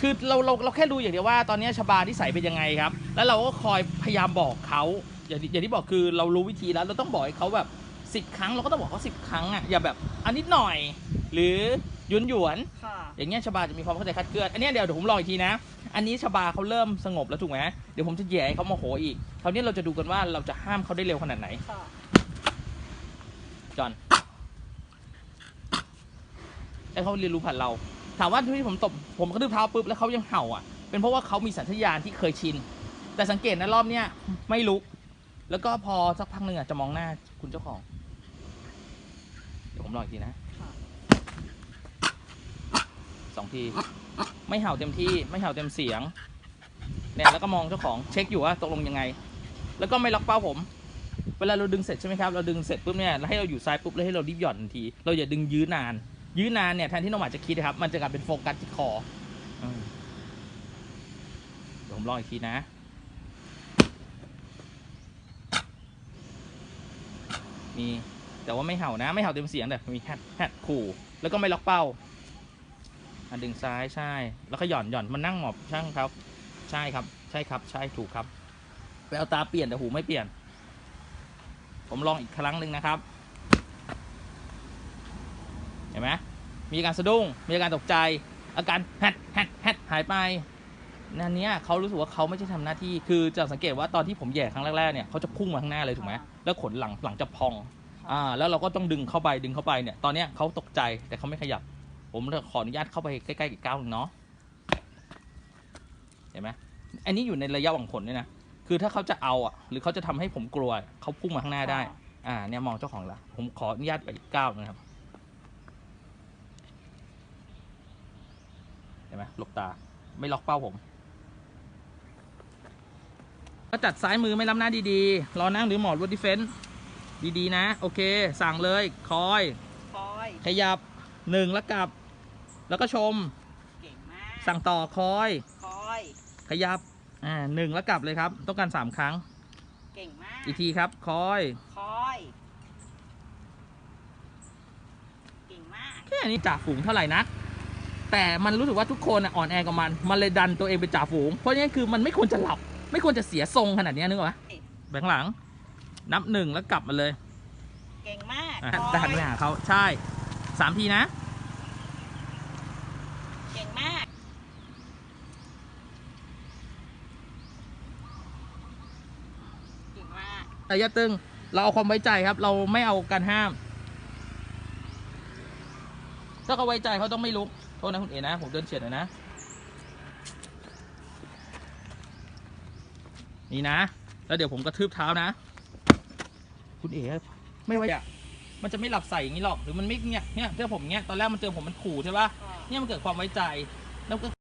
คือเราเราเราแค่รู้อย่างเดียวว่าตอนนี้ชบาที่ใส่เป็นยังไงครับ แล้วเราก็คอยพยายามบอกเขาอย่างที่อย่างที่บอกคือเรารู้วิธีแล้วเราต้องบอกให้เขาแบบสิบครั้งเราก็ต้องบอกเขาสิบครั้งอะอย่าแบบอันนิดหน่อย หรือหยวนหยวนๆค่ะอย่างเงี้ยชบาจะมีความเข้าใจคลาดเคลื่อนอันเนี้ยเดี๋ยวเดี๋ยวผมลองอีกทีนะ อันนี้ชบาเขาเริ่มสงบแล้วถูกไหมเดี๋ยวผมจะแย่ให้เขาโมโหอีกคราวนี้เราจะดูกันว่าเราจะห้ามเขาได้เร็วขนาดไหนค่ะจอห์นให้เขาเรียนรู้ผ่านเรา ถามว่าที่ผมตบผมกระดืบเท้าปุ๊บแล้วเขายังเห่าอะ เป็นเพราะว่าเขามีสัญชาตญาณที่เคยชิน แต่สังเกตนะรอบเนี้ยไม่ลุก แล้วก็พอสักพักหนึ่งอะจะมองหน้าคุณเจ้าของ เดี๋ยวผมลองอีกทีนะสองที ไม่เห่าเต็มที่ ไม่เห่าเต็มเสียงเนี่ยแล้วก็มองเจ้าของเช็คอยู่ว่าตกลงยังไง แล้วก็ไม่ล็อกเป้าผม เวลาเราดึงเสร็จใช่ไหมครับ เราดึงเสร็จปุ๊บเนี่ยแล้วให้เราอยู่ซ้ายปุ๊บแล้วให้เรารีบหย่อนทันที เราอย่าดึงยื้อนาน ยื้อนานเนี่ยแทนที่น้องหมาจะคิดนะครับ มันจะกลายเป็นโฟกัสที่คออืมเดี๋ยวผมลองอีกทีนะ มีแต่ว่าไม่เห่านะ ไม่เห่าเต็มเสียงแต่มีแฮดแฮดขู่ แล้วก็ไม่ล็อกเป้าอะดึงซ้ายใช่ แล้วก็หย่อนหย่อนมันนั่งหมอบช่างครับ ใช่ครับ ใช่ครับ ใช่ถูกครับแววตาเปลี่ยนแต่หูไม่เปลี่ยน ผมลองอีกครั้งหนึ่งนะครับ เห็นไหมมีอาการสะดุ้ง มีอาการตกใจ อาการแฮดแฮดแฮดหายไปนั่นเนี้ยเขารู้สึกว่าเขาไม่ใช่ทำหน้าที่ คือจะสังเกตว่าตอนที่ผมแหย่ครั้งแรกๆเนี่ยเขาจะพุ่งมาข้างหน้าเลยถูกไหมแล้วขนหลังหลังจะพอง อ่า แล้วเราก็ต้องดึงเข้าไปดึงเข้าไปเนี่ย ตอนเนี้ยเขาตกใจแต่เขาไม่ขยับ ผมจะขออนุญาตเข้าไปใกล้ๆอีกก้าวหนึ่งเนาะ เห็นไหมอันนี้อยู่ในระยะหวังผลด้วยนะ คือถ้าเขาจะเอาอะ หรือเขาจะทำให้ผมกลัวเขาพุ่งมาข้างหน้าได้ อ่า เนี่ยมองเจ้าของละ ผมขออนุญาตไปอีกก้าวนะครับ ห็นไหมหลบตา ไม่ล็อกเป้าผม ก็จัดซ้ายมือไม่ล้ำหน้าดีๆ รอนั่งหรือหมอดรถดิเฟนต์ดีๆ นะ โอเค สั่งเลยคอย คอย ขยับหนึ่งแล้วกลับ แล้วก็ชม เก่งมาก สั่งต่อคอย คอย ขยับอ่าหนึ่งแล้วกลับเลยครับ ต้องการสามครั้ง เก่งมาก อีกทีครับ คอย คอย เก่งมาก แค่นี้จ่าฝูงเท่าไหร่นัก แต่มันรู้สึกว่าทุกคนอะอ่อนแอกว่ามัน มันเลยดันตัวเองเป็นจ่าฝูง เพราะฉะนั้นคือมันไม่ควรจะหลับ ไม่ควรจะเสียทรงขนาดนี้นึกออกปะแบงค์หลัง นับหนึ่งแล้วกลับมาเลย เก่งมากอะคอยดันไปหาเขาใช่สามทีนะ เก่งมากเก่งมากระยะตึง เราเอาความไว้ใจครับ เราไม่เอาการห้าม ถ้าเขาไว้ใจเขาต้องไม่ลุกโทษนะคุณเอนะ ผมเดินเฉียดหน่อยนะ นี่นะ แล้วเดี๋ยวผมกระทืบเท้านะ คุณเอ๋ไม่ไว้อะมันจะไม่หลับใส่อย่างนี้หรอก หรือมันไม่เนี่ยเนี่ยเจอผมเนี่ยตอนแรกมันเจอผมมันขู่ใช่ป่ะเนี่ยมันเกิดความไว้ใจแล้วก็